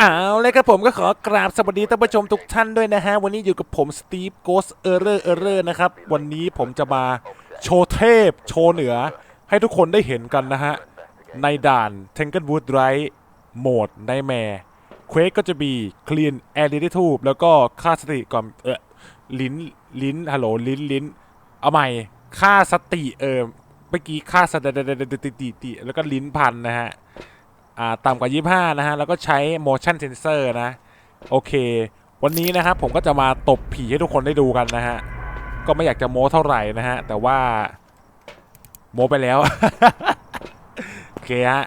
เอาเลยครับผมก็ขอกราบสวัสดีท่านผู้ชมทุกท่านด้วยนะฮะ วันนี้อยู่กับผมสตีฟโกสเออร์เรอร์เออร์เรอร์นะครับ วันนี้ผมจะมาโชว์เทพ โชว์เหนือ ให้ทุกคนได้เห็นกันนะฮะ ในด่าน t a n g l e w o o d Right โหมดในแมร์เควกก็จะมี Clean Air d i t u b e แล้วก็ค่าสติก่อนเออลิ้นลิ้นฮัลโหลลิ้นลิ้น เอาใหม่ค่าสติเออเมื่อกี้ค่าสติติติติแล้วก็ลิ้นพันนะฮะ อ่าต่ำกว่า 25 นะฮะ แล้วก็ใช้ motion sensor นะ โอเค วันนี้นะครับผมก็จะมาตบผีให้ทุกคนได้ดูกันนะฮะ ก็ไม่อยากจะโม้เท่าไหร่นะฮะ แต่ว่าโม้ไปแล้ว โอเคฮะ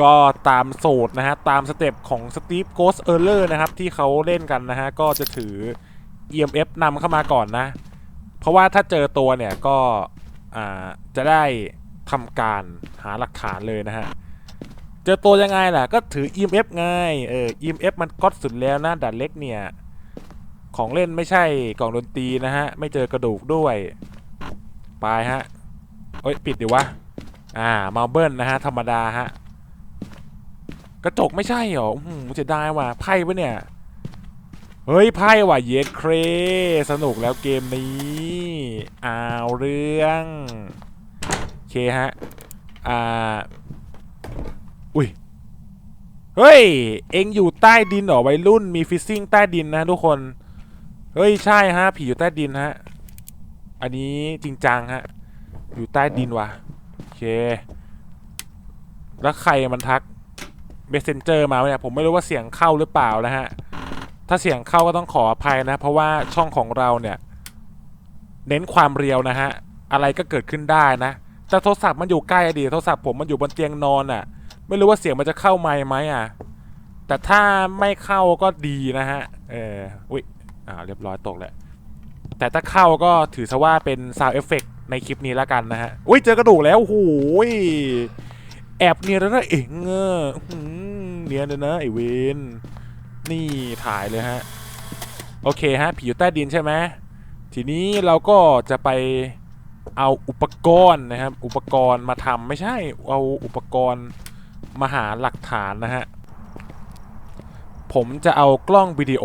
ก็ตามสูตรนะฮะ ตามสเต็ปของ Steve Ghost Error นะครับ ที่เขาเล่นกันนะฮะ ก็จะถือ EMF นำเข้ามาก่อนนะ เพราะว่าถ้าเจอตัวเนี่ยก็อ่าจะได้ทำการหาหลักฐานเลยนะฮะ เจอตัวยังไงล่ะ ก็ถือ EMF ไงเออ EMF มันก๊อตสุดแล้วนะดัดเล็กเนี่ย ของเล่นไม่ใช่กล่องดนตรีนะฮะ ไม่เจอกระดูกด้วย ไปฮะเอ้ย ปิดดิวะ อ่ามาเบิลนะฮะ ธรรมดาฮะ กระจกไม่ใช่เหรออืมจะได้ว่ะไพ่ปะเนี่ย เฮ้ย ไพ่ว่ะเยสเครสนุกแล้วเกมนี้อ้าวเรื่อง โอเคฮะ อ่า อุ้ย เฮ้ย เอ็งอยู่ใต้ดินเหรอวัยรุ่น มีฟิซซิ่งใต้ดินนะทุกคน เฮ้ย ใช่ฮะ ผีอยู่ใต้ดินฮะ อันนี้จริงจังฮะ อยู่ใต้ดินว่ะโอเค แล้วใครมันทักเ e สเซนเจอร์มาเนี่ย ผมไม่รู้ว่าเสียงเข้าหรือเปล่านะฮะ ถ้าเสียงเข้าก็ต้องขออภัยนะ เพราะว่าช่องของเราเนี่ย เน้นความเรียวนะฮะ อะไรก็เกิดขึ้นได้นะ แต่โทรศัพท์มันอยู่ใกล้อดีโทรศัพท์ผมมันอยู่บนเตียงนอนอะ ไม่รู้ว่าเสียงมันจะเข้าไมค์ไหมอะ แต่ถ้าไม่เข้าก็ดีนะฮะ เอออุ้ยอ่าเรียบร้อยตกแหล้วแต่ถ้าเข้าก็ถือซะว่าเป็นซาวเอฟเฟกในคลิปนี้แล้วกันนะฮะ อุ้ยเจอกระดูกแล้วโอ้โหยแอบเนียนแล้วนะเอ๋งเออเนียนเลยนะไอเวนนี่ถ่ายเลยฮะ โอเคฮะ ผีอยู่ใต้ดินใช่ไหมทีนี้เราก็จะไปเอาอุปกรณ์นะครับ อุปกรณ์มาทำไม่ใช่เอาอุปกรณ์ มาหาหลักฐานนะฮะ ผมจะเอากล้องวิดีโอ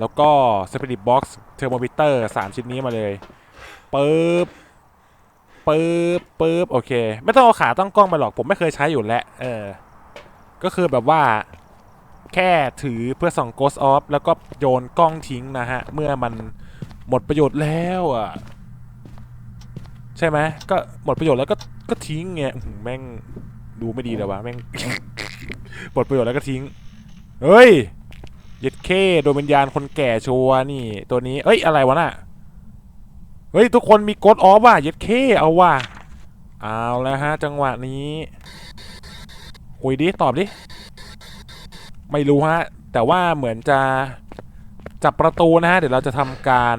แล้วก็ Spirit Box Thermometer 3 ชิ้นนี้มาเลยปึ๊บปึ๊บปึ๊บโอเค ไม่ต้องเอาขาตั้งกล้องไปหรอก ผมไม่เคยใช้อยู่แล้ว เออ ก็คือแบบว่า แค่ถือเพื่อส่อง Ghost Off แล้วก็โยนกล้องทิ้งนะฮะ เมื่อมันหมดประโยชน์แล้วอะ ใช่ไหมก็หมดประโยชน์แล้วก็ก็ทิ้งไงแม่ง ดูไม่ดีเลยวะแม่งหมดประโยชน์แล้วก็ทิ้ง เฮ้ยเย็ดเคโดยวิญญาณคนแก่ชัวนี่ ตัวนี้ เอ้ยอะไรวะน่ะ เฮ้ย ทุกคนมีกดออฟว่ะเย็ดเคเอาว่ะ เอาแล้วฮะ จังหวะนี้คุยดิ ตอบดิ ไม่รู้ฮะ แต่ว่าเหมือนจะจับประตูนะฮะ เดี๋ยวเราจะทำการ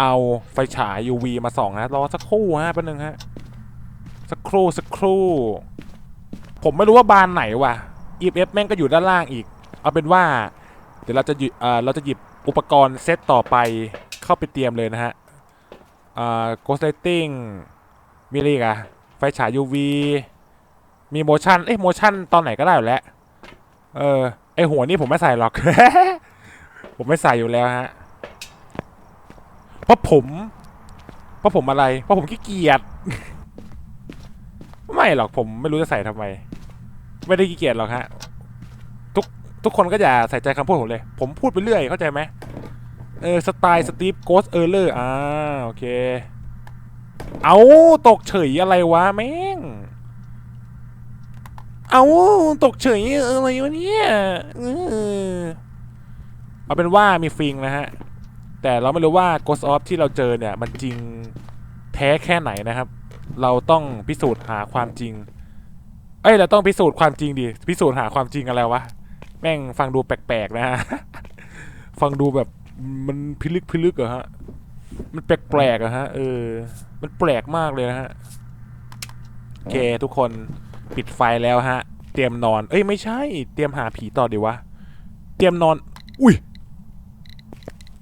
เอาไฟฉาย UV มาส่องนะรอสักครู่ฮะแป๊บนึงฮะ สักครู่สักครู่ ผมไม่รู้ว่าบานไหนว่ะ EMF แม่งก็อยู่ด้านล่างอีก เอาเป็นว่า เดี๋ยวเราจะหยิบเราจะหยิบอุปกรณ์เซตต่อไปเข้าไปเตรียมเลยนะฮะอ่า Ghost Lighting มีอะไรอีกอะไฟฉาย UV มี motion เอ้ย motion ตอนไหนก็ได้อยู่แล้ว เออ ไอหัวนี่ผมไม่ใส่หรอก ผมไม่ใส่อยู่แล้วฮะ เพราะผม เพราะผมอะไร เพราะผมขี้เกียจ ไม่หรอกผมไม่รู้จะใส่ทำไม ไม่ได้ขี้เกียจหรอกฮะทุกทุกคนก็อย่าใส่ใจคำพูดผมเลย ผมพูดไปเรื่อยเข้าใจไหมเออสไตล์สตีฟโกสเออร์เลอร์อ่าโอเค เอาตกเฉยอะไรวะแม่งเอาตกเฉยอะไรวะเนี่ยเอาเป็นว่ามีฟิงนะฮะ แต่เราไม่รู้ว่า Ghost of ที่เราเจอเนี่ย มันจริงแท้แค่ไหนนะครับ เราต้องพิสูจน์หาความจริง เอ้ยเราต้องพิสูจน์ความจริงดิพิสูจน์หาความจริงอะไรวะแม่งฟังดูแปลกๆนะฮะฟังดูแบบมันพิลึกพิลึกเหรอฮะมันแปลกๆอะฮะเออ มันแปลกมากเลยนะฮะโอเคทุกคนปิดไฟแล้วฮะ เตรียมนอน เอ้ยไม่ใช่ เตรียมหาผีต่อดีวะเตรียมนอน อุ้ย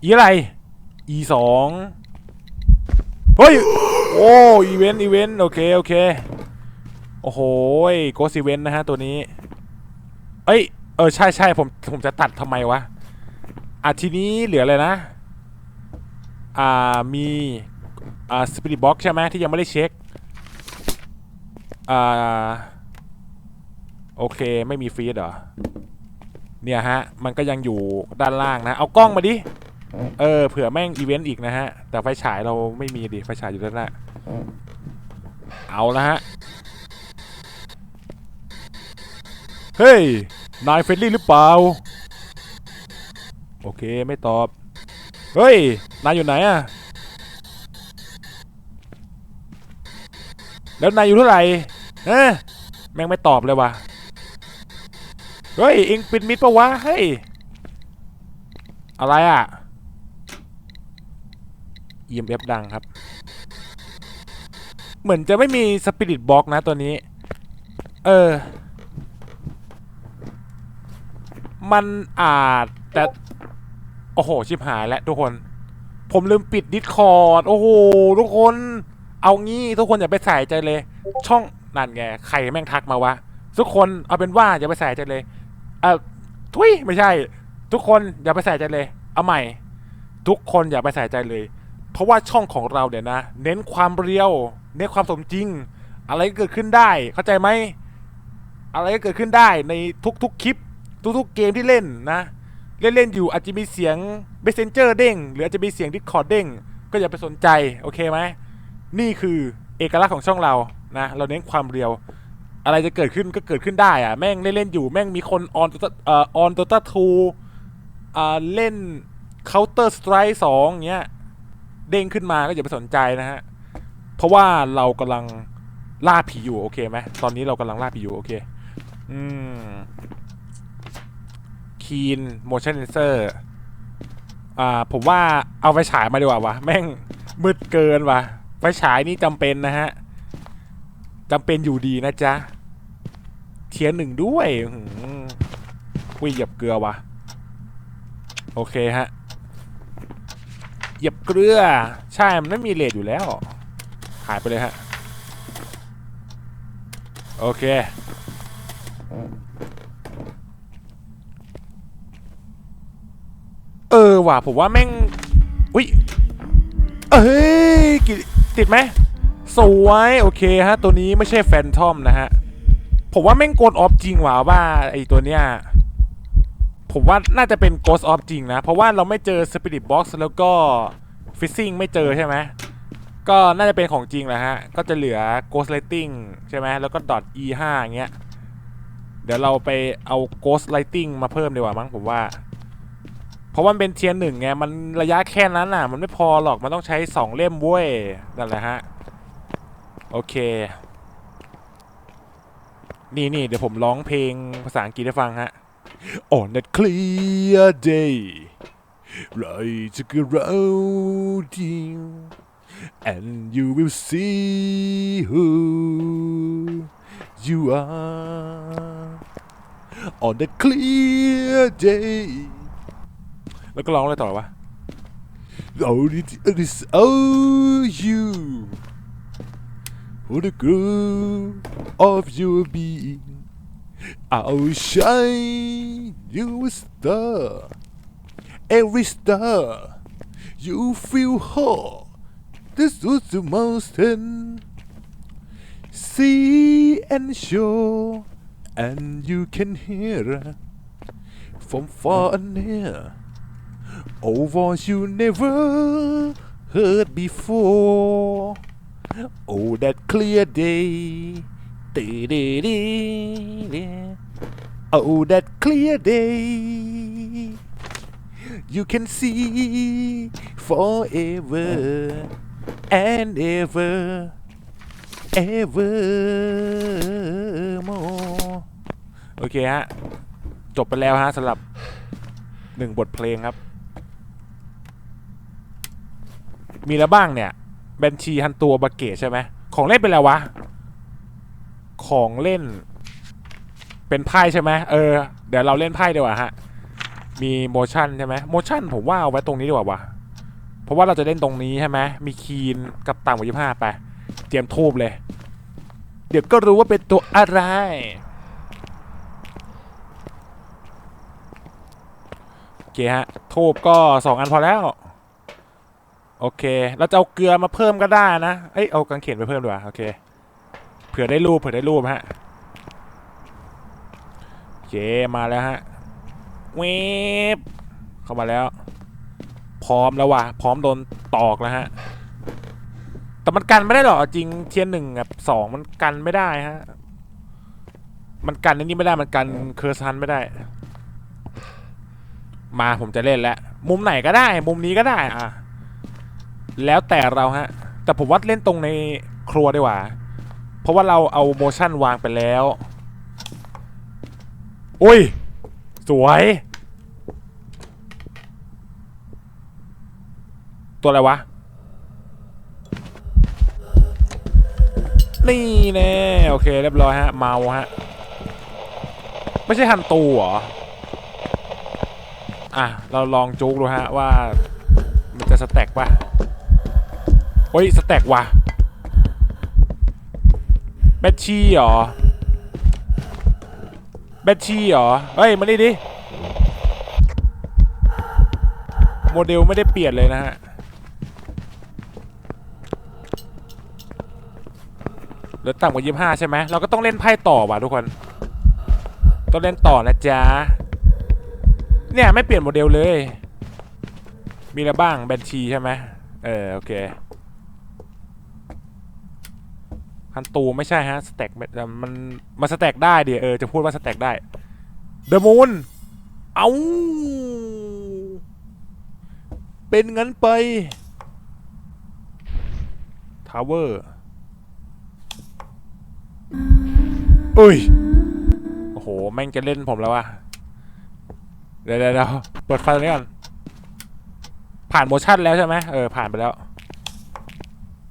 อีอะไรอีสองเฮ้ยโอ้อีเวนต์อีเวนต์โอเคโอเค โอ้โหโกสอีเวนนะฮะตัวนี้ เอ้ย เออ ใช่ใช่ผมผมจะตัดทำไมวะ อะทีนี้เหลืออะไรนะ อ่า มีอ่าสปิริตบ็อกใช่ไหมที่ยังไม่ได้เช็ค อ่า โอเคไม่มีฟีดเหรอ เนี่ยฮะ มันก็ยังอยู่ด้านล่างนะ เอากล้องมาดิ เออเผื่อแม่งอีเวนต์อีกนะฮะ แต่ไฟฉายเราไม่มีดิไฟฉายอยู่ด้านหน้าเอาละฮะ เฮ้ย นายเฟรนลี่หรือเปล่า โอเคไม่ตอบ เฮ้ย นายอยู่ไหนอะแล้วนายอยู่เท่าไหร่เอ๊ะแม่งไม่ตอบเลยว่ะ เฮ้ยเอ็งเป็นมิดปะวะ เฮ้ย อะไรอะ EMF ดังครับ เหมือนจะไม่มีสปิริตบล็อกนะตัวนี้ เออ มันอาจแต่โอ้โห ชิบหายแล้วทุกคน ผมลืมปิดดิสคอร์ดโอ้โห ทุกคน เอางี้ ทุกคนอย่าไปใส่ใจเลย ช่องนั่นไงใครแม่งทักมาวะ ทุกคนเอาเป็นว่าอย่าไปใส่ใจเลยเออทุยไม่ใช่ ทุกคนอย่าไปใส่ใจเลย เอาใหม่ ทุกคนอย่าไปใส่ใจเลย เพราะว่าช่องของเราเนี่ยนะ เน้นความเรียว เน้นความสมจริง อะไรก็เกิดขึ้นได้ เข้าใจไหมอะไรก็เกิดขึ้นได้ในทุกๆคลิป ทุกๆเกมที่เล่นนะ เล่นๆอยู่อาจจะมีเสียง Messenger เด้ง หรืออาจจะมีเสียง Discord เด้ง ก็อย่าไปสนใจ โอเคไหม นี่คือเอกลักษณ์ของช่องเรานะ เราเน้นความเรียว อะไรจะเกิดขึ้นก็เกิดขึ้นได้อะแม่งเล่นๆอยู่แม่งมีคนออนตัวเอ่อออนตัวตาทูอ่าเล่น Counter Strike 2อย่างเงี้ยเด้งขึ้นมาก็อย่าไปสนใจนะฮะ เพราะว่าเรากำลังล่าผีอยู่โอเคไหมตอนนี้เรากำลังล่าผีอยู่โอเค อืม คีน motion sensor อ่าผมว่าเอาไฟฉายมาดีกว่าวะแม่งมืดเกินวะไฟฉายนี่จำเป็นนะฮะจำเป็นอยู่ดีนะจ๊ะเทียร์หนึ่งด้วยอุ้ยเหยียบเกลือวะโอเคฮะเหยียบเกลือ ใช่มันไม่มีเลทอยู่แล้วหายไปเลยฮะโอเค เออว่ะผมว่าแม่งอุ้ยเอ้ยกิติดไหมสวยโอเคฮะ ตัวนี้ไม่ใช่แฟนทอมนะฮะ ผมว่าแม่งโกดออฟจริงว่ะว่าไอตัวเนี้ยผมว่าน่าจะเป็น Ghost of จริงนะ เพราะว่าเราไม่เจอ Spirit Box แล้วก็ Fishing ไม่เจอใช่ไหมก็น่าจะเป็นของจริงแหละฮะ ก็จะเหลือ Ghost Lighting ใช่ไหมแล้วก็ dot e 5 อย่างเงี้ย เดี๋ยวเราไปเอา Ghost Lighting มาเพิ่มดีกว่ามั้งผมว่า เพราะมันเป็นเทียร์หนึ่งไงมันระยะแค่นั้นน่ะ มันไม่พอหรอกมันต้องใช้สองเล่มเว้ยนั่นแหละฮะโอเค นี่นี่เดี๋ยวผมร้องเพลงภาษาอังกฤษให้ฟังฮะ On a clear day Right to go rounding And you will see who you are On a clear day แล้วก็ร้องอะไรต่อวะ Oh, it is oh you For the good of your being I'll shine you a star Every star You feel hot This was the mountain See and shore And you can hear From far and near Oh, voice you never heard before. Oh, that clear day. Dee-dee-dee-dee. Oh, that clear day. You can see forever and ever, evermore. โอเคฮะ จบไปแล้วฮะสำหรับหนึ่งบทเพลงครับ มีแล้วบ้างเนี่ยบัญชีฮันตัวบาเกตใช่ไหมของเล่นเป็นอะไรวะ ของเล่น เป็นไพ่ใช่ไหมเออ เดี๋ยวเราเล่นไพ่ดีกว่าฮะ มีโมชั่นใช่ไหมโมชั่นผมว่าเอาไว้ตรงนี้ดีกว่าวะเพราะว่าเราจะเล่นตรงนี้ใช่ไหมมีคีนกับต่างว่ายี่ห้าไปเตรียมทูบเลย เดี๋ยวก็รู้ว่าเป็นตัวอะไร โอเคฮะทูบก็สองอันพอแล้ว โอเค เราจะเอาเกลือมาเพิ่มก็ได้นะ เอ้ย เอากางเขนไปเพิ่มดีกว่า โอเค เผื่อได้รูป เผื่อได้รูปฮะโอเคมาแล้วฮะเวบเข้ามาแล้ว พร้อมแล้วว่ะ พร้อมโดนตอกแล้วฮะ แต่มันกันไม่ได้หรอกจริง เทียนหนึ่งกับสองมันกันไม่ได้ฮะ มันกันในนี่ไม่ได้ มันกันเคอร์ซันไม่ได้ มาผมจะเล่นแล้ว มุมไหนก็ได้ มุมนี้ก็ได้ อะ แล้วแต่เราฮะ แต่ผมว่าเล่นตรงในครัวดีกว่า เพราะว่าเราเอาโมชั่นวางไปแล้วอุ้ย สวย ตัวอะไรวะ นี่แน่โอเค เรียบร้อยฮะ เมาฮะ ไม่ใช่ฮันตูเหรอ อะ เราลองจุกดูฮะว่า มันจะสแต็กป่ะ โอ้ยสแต็กว่ะแบทชีเหรอแบทชีเหรอเฮ้ยมานี่ดิโมเดลไม่ได้เปลี่ยนเลยนะฮะเหลือต่ำกว่ายี่ห้าใช่ไหมเราก็ต้องเล่นไพ่ต่อว่ะทุกคน ต้องเล่นต่อนะจ๊ะ เนี่ยไม่เปลี่ยนโมเดลเลย มีอะไรบ้างแบนชีใช่ไหมเออโอเค ฮันตูไม่ใช่ฮะสแต็กมันมันมันสแต็กได้เดิเออจะพูดว่าสแต็กได้เดอะมูนเอาเป็นงั้นไปทาวเวอร์เอ้ยโอ้โห แม่งจะเล่นผมแล้วว่ะเดี๋ยวเดี๋ยวเปิดไฟตรงนี้ก่อน ผ่านโมชั่นแล้วใช่ไหมเออ ผ่านไปแล้ว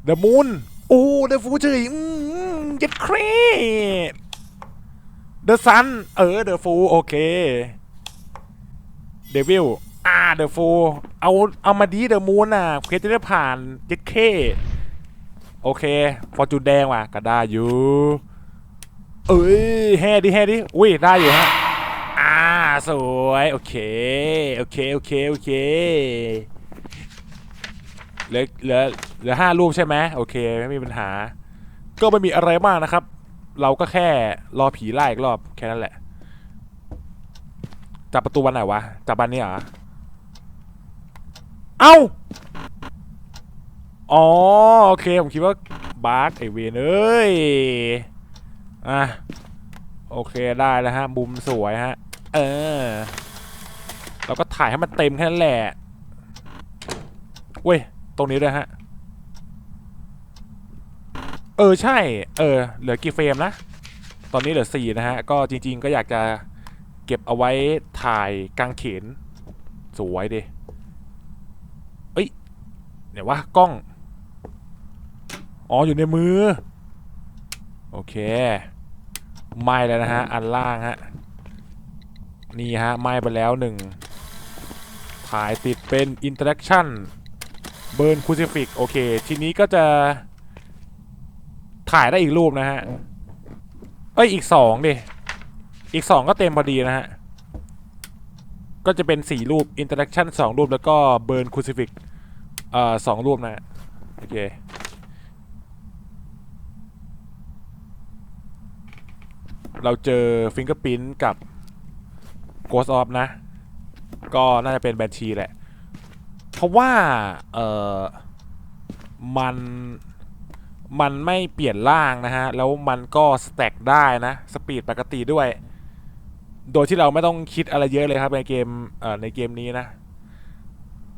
The Moon โอ้ The Full เฉยอืมเจ็ดครี The Sun เออ The Full โอเค Devil อ่า The Full เอาเอามาดี The Moon อะเคจะได้ผ่านเจ็ดเคโอเคฟอร์จูนแดงว่ะก็ได้อยู่ เอ้ยแฮ่ดิแฮ่ดิอุ้ยได้อยู่ฮะอ่าสวยโอเคโอเคโอเคโอเค เหลือเหลือเหลือห้ารูปใช่ไหมโอเค ไม่มีปัญหา ก็ไม่มีอะไรมากนะครับ เราก็แค่รอผีไล่อีกรอบแค่นั้นแหละ จับประตูวันไหนวะ จับบันนี้เหรอ เอ้า อ๋อ โอเค ผมคิดว่าบาร์กไอเวนเอ้ย อะ โอเคได้แล้วฮะมุมสวยฮะ เออ เราก็ถ่ายให้มันเต็มแค่นั้นแหละเว้ย ตรงนี้ด้วยฮะ เออใช่ เออ เหลือกี่เฟรมนะ ตอนนี้เหลือสี่นะฮะ ก็จริง ๆ ก็อยากจะเก็บเอาไว้ถ่ายกางเขน สวยดิเอ้ยเดี๋ยววะกล้อง อ๋อ อยู่ในมือ โอเค ไม้แล้วนะฮะ อันล่างฮะ นี่ฮะ ไม้ไปแล้วหนึ่งถ่ายติดเป็นอินเตอร์แอคชั่น เบิร์นคูซิฟิกโอเค ทีนี้ก็จะถ่ายได้อีกรูปนะฮะ เอ้ย อีกสองดิ อีกสองก็เต็มพอดีนะฮะ ก็จะเป็นสี่รูปอินเตอร์แอคชั่นสองรูปแล้วก็เบิร์นคูซิฟิกเอ่อสองรูปนะฮะโอเคเราเจอฟิงเกอร์พินกับ Ghost of นะ ก็น่าจะเป็นแบนชีแหละ ราะว่าเออมันมันไม่เปลี่ยนร่างนะฮะ แล้วมันก็สแต็กได้นะ สปีดปกติด้วย โดยที่เราไม่ต้องคิดอะไรเยอะเลยครับในเกมเอ่อในเกมนี้นะ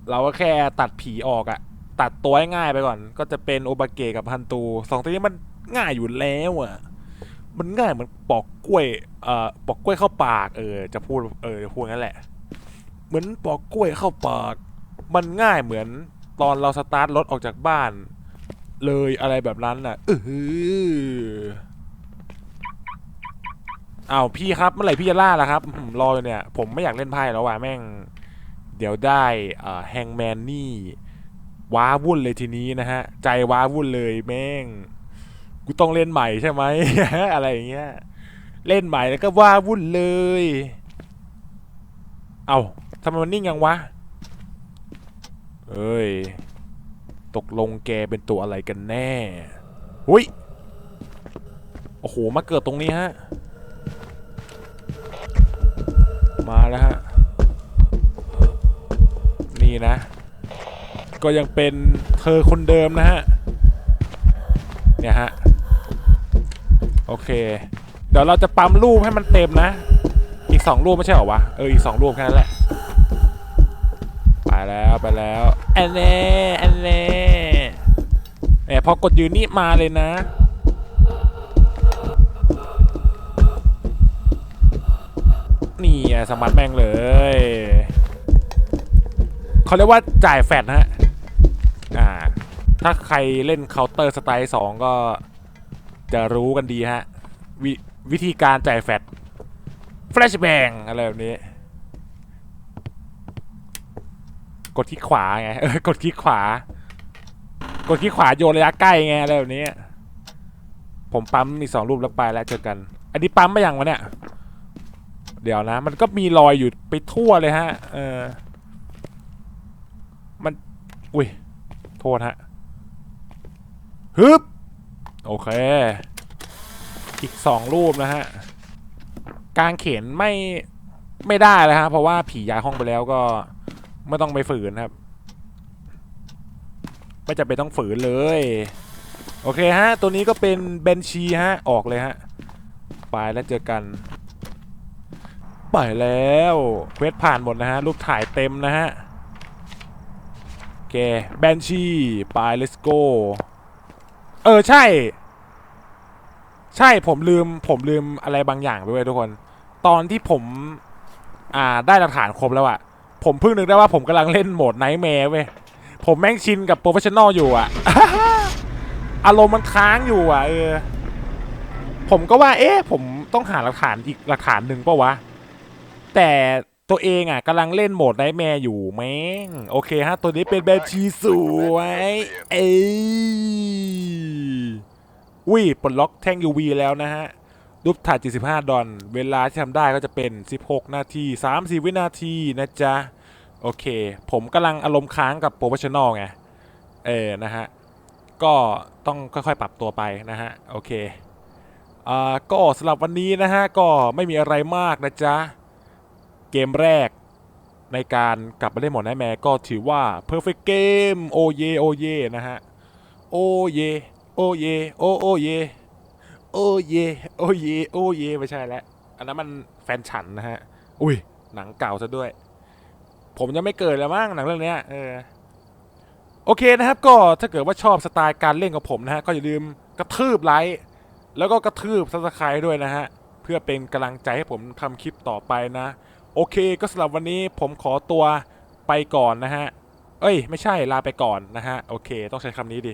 เราก็แค่ตัดผีออกอะตัดตัวง่ายไปก่อน ก็จะเป็นโอบาเกะกับฮันตูสองตัวนี้มันง่ายอยู่แล้วอะมันง่ายเหมือนปอกกล้วยเอ่อปอกกล้วยเข้าปากเออจะพูดเออจะพูดงั้นแหละ เหมือนปอกกล้วยเข้าปาก มันง่ายเหมือนตอนเราสตาร์ทรถออกจากบ้าน เลยอะไรแบบนั้นน่ะเอออ้าวพี่ครับเมื่อไหร่พี่จะล่าล่ะครับรออยู่เนี่ย ผมไม่อยากเล่นไพ่แล้วว่ะแม่ง เดี๋ยวได้แฮงแมนนี่ว้าวุ่นเลยทีนี้นะฮะ ใจว้าวุ่นเลยแม่ง กูต้องเล่นใหม่ใช่ไหมอะไรอย่างเงี้ยเล่นใหม่แล้วก็ว้าวุ่นเลย เอ้าทำไมมันนิ่งยังวะ เอ้ย ตกลงแกเป็นตัวอะไรกันแน่หุยโอ้โห มาเกิดตรงนี้ฮะ มาแล้วฮะ นี่นะ ก็ยังเป็นเธอคนเดิมนะฮะ เนี่ยฮะ โอเค เดี๋ยวเราจะปั๊มรูปให้มันเต็มนะ อีกสองรูปไม่ใช่เหรอวะ เออ อีกสองรูปแค่นั้นแหละ แล้วไปแล้วอันเน่อันเน่แหมพอกดยืนนี่มาเลยนะนี่สมัครแม่งเลยเขาเรียกว่าจ่ายแฟดนะฮะอ่าถ้าใครเล่นเคาน์เตอร์สไตล์สองก็จะรู้กันดีฮะววิธีการจ่ายแฟดแฟลชแบงอะไรแบบนี้ กดคลิกขวาไงเออกดคลิกขวา กดคลิกขวาโยนระยะใกล้ไงอะไรแบบนี้ ผมปั๊มมีสองรูปแล้วไปแล้วเจอกัน อันนี้ปั๊มไปยังวะเนี่ย เดี๋ยวนะ มันก็มีรอยอยู่ไปทั่วเลยฮะ เออ มัน อุ้ย โทษฮะ ฮึบ โอเค อีกสองรูปนะฮะ กางเขนไม่ไม่ได้เลยฮะ เพราะว่าผีย้ายห้องไปแล้วก็ ไม่ต้องไปฝืนครับ ไม่จำเป็นต้องฝืนเลย โอเคฮะ ตัวนี้ก็เป็นเบนชีฮะ ออกเลยฮะ ไปแล้วเจอกัน ไปแล้ว เควสผ่านหมดนะฮะ รูปถ่ายเต็มนะฮะโอเคแบนชีไป let's go เออ ใช่ ใช่ผมลืม ผมลืมอะไรบางอย่างไปเว้ยทุกคน ตอนที่ผม อ่า ได้หลักฐานครบแล้วอะ ผมเพิ่งนึกได้ว่าผมกำลังเล่นโหมดไนท์แมร์เว้ย ผมแม่งชินกับโปรเฟชชั่นอลอยู่อะอารมณ์มันค้างอยู่อะเออ ผมก็ว่า เอ๊ะ ผมต้องหาหลักฐานอีกหลักฐานหนึ่งปะวะ แต่ตัวเองอะกำลังเล่นโหมดไนท์แมร์อยู่แม่ง โอเคฮะ ตัวนี้เป็นแบบชีสวยเอ้ยอุ้ยปลดล็อกแท่ง UV แล้วนะฮะรูปถ่าย75 ดอลเวลาที่ทำได้ก็จะเป็น 16 นาที 30 วินาทีนะจ๊ะ โอเค ผมกำลังอารมณ์ค้างกับโปรเฟชชั่นอลไง เออ นะฮะ ก็ต้องค่อยๆ ปรับตัวไปนะฮะ โอเค อ่า ก็สำหรับวันนี้นะฮะ ก็ไม่มีอะไรมากนะจ๊ะ เกมแรกในการกลับมาเล่นหมดไนแมร์ก็ถือว่า perfect game โอเยโอเยนะฮะ โอเย โอเย โอโอเย โอเย โอเย โอเย ไม่ใช่แล้ว อันนั้นมันแฟนฉันนะฮะ อุ้ย หนังเก่าซะด้วย ผมยังไม่เกิดแล้วมั้งหนังเรื่องเนี้ยเออโอเคนะครับ ก็ถ้าเกิดว่าชอบสไตล์การเล่นกับผมนะฮะก็อย่าลืมกระทืบไลค์แล้วก็กระทืบซับสไครต์ด้วยนะฮะเพื่อเป็นกำลังใจให้ผมทำคลิปต่อไปนะ โอเคก็สำหรับวันนี้ผมขอตัวไปก่อนนะฮะ เอ้ย ไม่ใช่ลาไปก่อนนะฮะ โอเค ต้องใช้คำนี้ดิ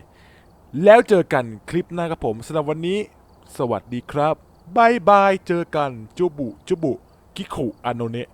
แล้วเจอกันคลิปหน้าครับผมสำหรับวันนี้ สวัสดีครับบายบายเจอกันจูบุจูบุกิคุอโนเนะ